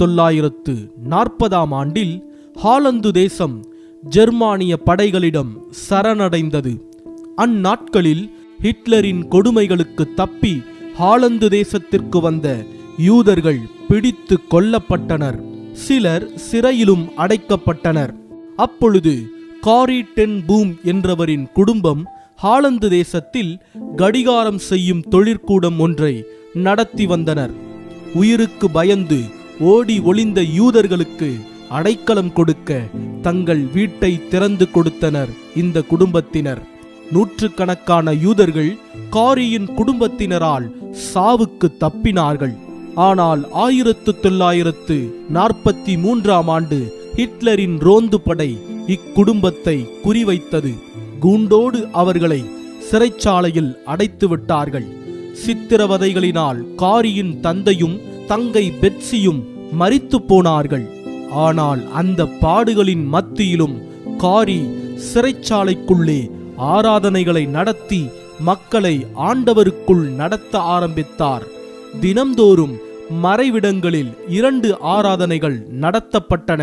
தொள்ளாயிரத்து நாற்பதாம் ஆண்டில் ஹாலந்து தேசம் ஜெர்மானிய படைகளிடம் சரணடைந்தது. அந்நாட்களில் ஹிட்லரின் கொடுமைகளுக்கு தப்பி ஹாலந்து தேசத்திற்கு வந்த யூதர்கள் பிடித்து கொல்லப்பட்டனர். சிலர் சிறையிலும் அடைக்கப்பட்டனர். அப்பொழுது காரி டென் பூம் என்றவரின் குடும்பம் ஹாலந்து தேசத்தில் கடிகாரம் செய்யும் தொழிற்கூடம் ஒன்றை நடத்தி வந்தனர். உயிருக்கு பயந்து ஓடி ஒளிந்த யூதர்களுக்கு அடைக்கலம் கொடுக்க தங்கள் வீட்டை திறந்து கொடுத்தனர் இந்த குடும்பத்தினர். நூற்றுக்கணக்கான யூதர்கள் காரியின் குடும்பத்தினரால் சாவுக்கு தப்பினார்கள். ஆனால் ஆயிரத்து தொள்ளாயிரத்து நாற்பத்தி மூன்றாம் ஆண்டு ஹிட்லரின் ரோந்து படை இக்குடும்பத்தை குறிவைத்தது. கூண்டோடு அவர்களை சிறைச்சாலையில் அடைத்து விட்டார்கள். சித்திரவதைகளினால் காரியின் தந்தையும் தங்கை பெட்சியும் மறித்து போனார்கள் ஆனால் அந்த பாடுகளின் மத்தியிலும் காரி சிறைச்சாலைக்குள்ளே ஆராதனைகளை நடத்தி மக்களை ஆண்டவருக்குள் நடத்த ஆரம்பித்தார். தினம்தோறும் மறைவிடங்களில் இரண்டு ஆராதனைகள் நடத்தப்பட்டன.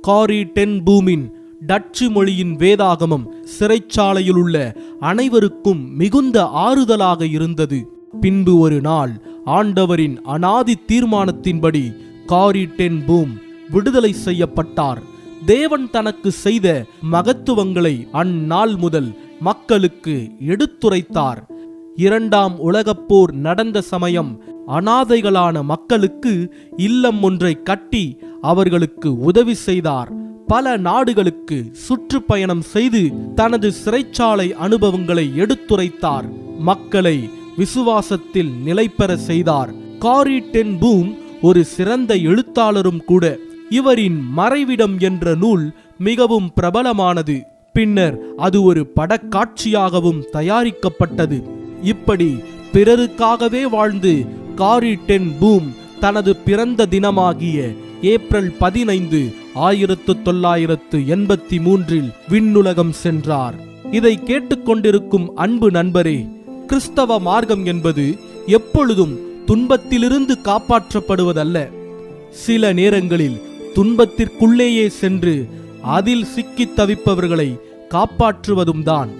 காரி டென் பூமின் டச்சு மொழியின் வேதாகமம் சிறைச்சாலையில் உள்ள அனைவருக்கும் மிகுந்த ஆறுதலாக இருந்தது. பின்பு ஒரு நாள் ஆண்டவரின் அனாதி தீர்மானத்தின்படி காரி டென் பூம் விடுதலை செய்யப்பட்டார். தேவன் தனக்கு செய்த மகத்துவங்களை அந்நாள் முதல் மக்களுக்கு எடுத்துரைத்தார். இரண்டாம் உலகப்போர் நடந்த சமயம் அனாதைகளான மக்களுக்கு இல்லம் ஒன்றை கட்டி அவர்களுக்கு உதவி செய்தார். பல நாடுகளுக்கு சுற்றுப்பயணம் செய்து தனது சிறைச்சாலை அனுபவங்களை எடுத்துரைத்தார். மக்களை விசுவாசத்தில் நிலைபெற செய்தார். காரி டென் பூம் ஒரு சிறந்த எழுத்தாளரும் கூட இவரின் மறைவிடம் என்ற நூல் மிகவும் பிரபலமானது. பின்னர் அது ஒரு படக்காட்சியாகவும் தயாரிக்கப்பட்டது. இப்படி பிறருக்காகவே வாழ்ந்து காரி டென் பூம் தனது பிறந்த தினமாகிய ஏப்ரல் பதினைந்து ஆயிரத்து தொள்ளாயிரத்து எண்பத்தி மூன்றில் விண்ணுலகம் சென்றார். இதை கேட்டுக்கொண்டிருக்கும் அன்பு நண்பரே கிறிஸ்தவ மார்க்கம் என்பது எப்பொழுதும் துன்பத்திலிருந்து காப்பாற்றப்படுவதல்ல. சில நேரங்களில் துன்பத்திற்குள்ளேயே சென்று அதில் சிக்கித் தவிப்பவர்களை காப்பாற்றுவதும் தான்